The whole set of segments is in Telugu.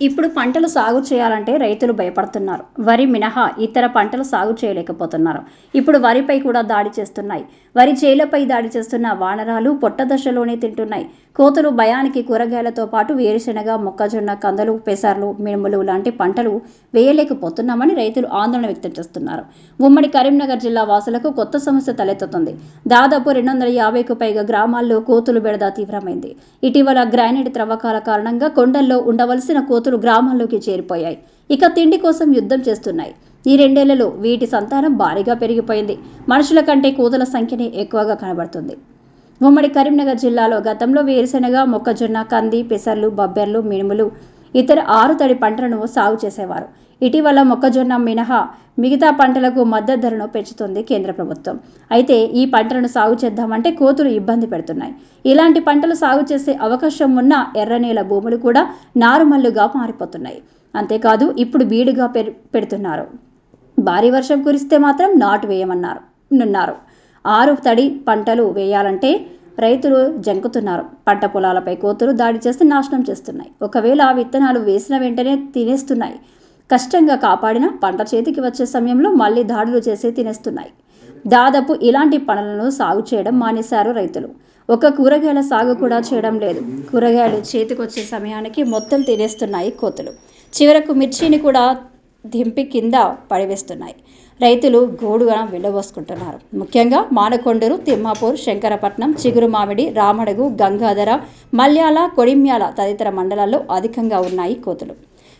ఇప్పుడు పంటలు సాగు చేయాలంటే రైతులు భయపడుతున్నారు. వరి మినహా ఇతర పంటలు సాగు చేయలేకపోతున్నారు. ఇప్పుడు వరిపై కూడా దాడి చేస్తున్నాయి. వరి చేలపై దాడి చేస్తున్న వానరాలు పొట్ట దశలోనే తింటున్నాయి. కోతులు భయానికి కూరగాయలతో పాటు వేరుశెనగ మొక్కజొన్న కందలు పెసర్లు మినుములు లాంటి పంటలు వేయలేకపోతున్నామని రైతులు ఆందోళన వ్యక్తం చేస్తున్నారు. ఉమ్మడి కరీంనగర్ జిల్లా వాసులకు కొత్త సమస్య తలెత్తుతుంది. దాదాపు రెండు వందల యాభైకు పైగా గ్రామాల్లో కోతులు బెడద తీవ్రమైంది. ఇటీవల గ్రానైట్ త్రవ్వకాల కారణంగా కొండల్లో ఉండవలసిన కోతులు గ్రామాల్లోకి చేరిపోయాయి. ఇక తిండి కోసం యుద్ధం చేస్తున్నాయి. ఈ రెండేళ్ళలో వీటి సంతానం భారీగా పెరిగిపోయింది. మనుషుల కంటే కోతుల సంఖ్యనే ఎక్కువగా కనబడుతుంది. ఉమ్మడి కరీంనగర్ జిల్లాలో గతంలో వేరుశెనగ మొక్కజొన్న కంది పెసర్లు బొబ్బెర్లు మినుములు ఇతర ఆరు తడి పంటలను సాగు చేసేవారు. ఇటీవల మొక్కజొన్న మినహా మిగతా పంటలకు మద్దతు ధరను పెంచుతుంది కేంద్ర ప్రభుత్వం. అయితే ఈ పంటలను సాగు చేద్దామంటే కోతులు ఇబ్బంది పెడుతున్నాయి. ఇలాంటి పంటలు సాగు చేసే అవకాశం ఉన్న ఎర్రనేల భూములు కూడా నారుమల్లుగా మారిపోతున్నాయి. అంతేకాదు ఇప్పుడు బీడుగా పెడుతున్నారు. భారీ వర్షం కురిస్తే మాత్రం నాటు వేయమన్నారు నున్నారు ఆరు తడి పంటలు వేయాలంటే రైతులు జంకుతున్నారు. పంట పొలాలపై కోతులు దాడి చేసి నాశనం చేస్తున్నాయి. ఒకవేళ ఆ విత్తనాలు వేసిన వెంటనే తినేస్తున్నాయి. కష్టంగా కాపాడిన పంట చేతికి వచ్చే సమయంలో మళ్ళీ దాడులు చేసి తినేస్తున్నాయి. దాదాపు ఇలాంటి పనులను సాగు చేయడం మానేశారు రైతులు. ఒక కూరగాయల సాగు కూడా చేయడం లేదు. కూరగాయలు చేతికొచ్చే సమయానికి మొత్తం తినేస్తున్నాయి కోతులు. చివరకు మిర్చిని కూడా దింపి కింద పడివేస్తున్నాయి. రైతులు గోడుగా వెళ్ళబోసుకుంటున్నారు ముఖ్యంగా మానకొండూరు తిమ్మాపూర్ శంకరపట్నం చిగురు మామిడి రామడుగు గంగాధర మల్యాల కొడిమ్యాల తదితర మండలాల్లో అధికంగా ఉన్నాయి కోతులు.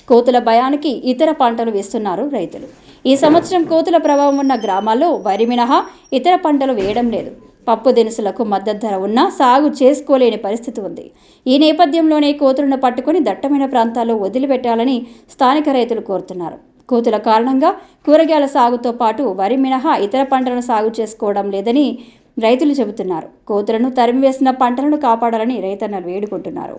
కోతుల భయానికి ఇతర పంటలు వేస్తున్నారు రైతులు. ఈ సంవత్సరం కోతుల ప్రభావం ఉన్న గ్రామాల్లో వరి మినహా ఇతర పంటలు వేయడం లేదు. పప్పు దినుసులకు మద్దతు ధర ఉన్నా సాగు చేసుకోలేని పరిస్థితి ఉంది. ఈ నేపథ్యంలోనే కోతులను పట్టుకుని దట్టమైన ప్రాంతాల్లో వదిలిపెట్టాలని స్థానిక రైతులు కోరుతున్నారు. కోతుల కారణంగా కూరగాయల సాగుతో పాటు వరి మినహా ఇతర పంటలను సాగు చేసుకోవడం లేదని రైతులు చెబుతున్నారు. కోతులను తరిమివేసిన పంటలను కాపాడాలని రైతన్నలు వేడుకుంటున్నారు.